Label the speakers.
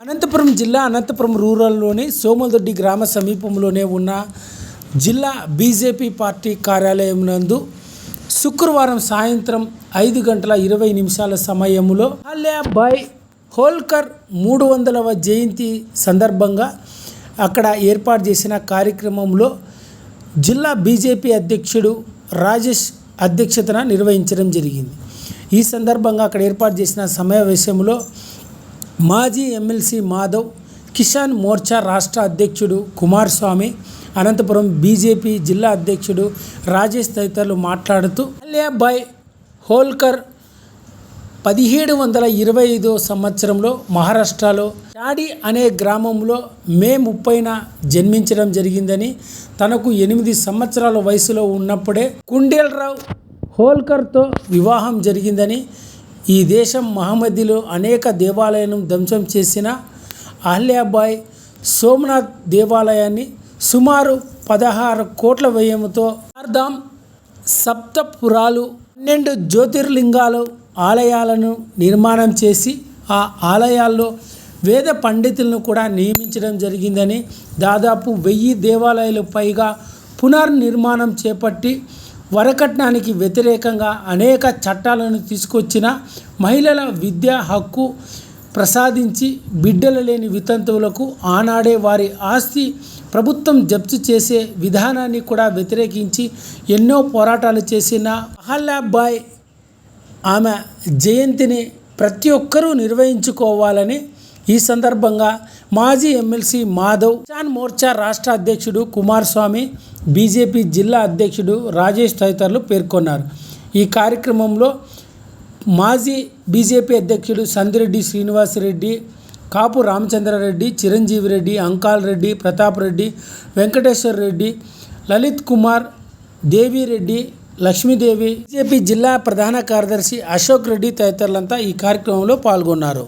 Speaker 1: అనంతపురం జిల్లా అనంతపురం రూరల్లోని సోమదొడ్డి గ్రామ సమీపంలోనే ఉన్న జిల్లా బీజేపీ పార్టీ కార్యాలయం నందు శుక్రవారం సాయంత్రం ఐదు గంటల ఇరవై నిమిషాల సమయంలో అల్యాబాయ్ హోల్కర్ మూడు వందలవ జయంతి సందర్భంగా అక్కడ ఏర్పాటు చేసిన కార్యక్రమంలో జిల్లా బీజేపీ అధ్యక్షుడు రాజేష్ అధ్యక్షతన నిర్వహించడం జరిగింది. ఈ సందర్భంగా అక్కడ ఏర్పాటు చేసిన సమావేశంలో మాజీ ఎమ్మెల్సీ మాధవ్ కిసాన్ మోర్చా రాష్ట్ర అధ్యక్షుడు కుమారస్వామి అనంతపురం బీజేపీ జిల్లా అధ్యక్షుడు రాజేష్ తదితరులు మాట్లాడుతూ అల్యాబాయ్ హోల్కర్ పదిహేడు వందల ఇరవై ఐదో సంవత్సరంలో మహారాష్ట్రలో చాడి అనే గ్రామంలో మే ముప్పైన జన్మించడం జరిగిందని తనకు ఎనిమిది సంవత్సరాల వయసులో ఉన్నప్పుడే కుండేల్రావు హోల్కర్తో వివాహం జరిగిందని ఈ దేశం మహమ్మదిలో అనేక దేవాలయాలను ధ్వంసం చేసిన అహల్యాబాయ్ సోమనాథ్ దేవాలయాన్ని సుమారు పదహారు కోట్ల వ్యయంతో చార్ధామ్ సప్తపురాలు పన్నెండు జ్యోతిర్లింగాలు ఆలయాలను నిర్మాణం చేసి ఆ ఆలయాల్లో వేద పండితులను కూడా నియమించడం జరిగిందని దాదాపు వెయ్యి దేవాలయాలు పైగా పునర్నిర్మాణం చేపట్టి వరకట్నానికి వ్యతిరేకంగా అనేక చట్టాలను తీసుకొచ్చిన మహిళల విద్యా హక్కు ప్రసాదించి బిడ్డలు లేని వితంతువులకు ఆనాడే వారి ఆస్తి ప్రభుత్వం జప్తు చేసే విధానాన్ని కూడా వ్యతిరేకించి ఎన్నో పోరాటాలు చేసిన అహల్యాబాయ్ ఆమె జయంతిని ప్రతి ఒక్కరూ నిర్వహించుకోవాలని ఈ సందర్భంగా మాజీ ఎమ్మెల్సీ మాధవ్ కిసాన్ మోర్చా రాష్ట్ర అధ్యక్షుడు కుమారస్వామి బీజేపీ జిల్లా అధ్యక్షుడు రాజేష్ తదితరులు పేర్కొన్నారు. ఈ కార్యక్రమంలో మాజీ బీజేపీ అధ్యక్షుడు సందిరెడ్డి శ్రీనివాసరెడ్డి కాపు రామచంద్రారెడ్డి చిరంజీవి రెడ్డి అంకాల్ రెడ్డి ప్రతాప్ రెడ్డి వెంకటేశ్వర రెడ్డి లలిత్ కుమార్ దేవిరెడ్డి లక్ష్మీదేవి బీజేపీ జిల్లా ప్రధాన కార్యదర్శి అశోక్ రెడ్డి తదితరులంతా ఈ కార్యక్రమంలో పాల్గొన్నారు.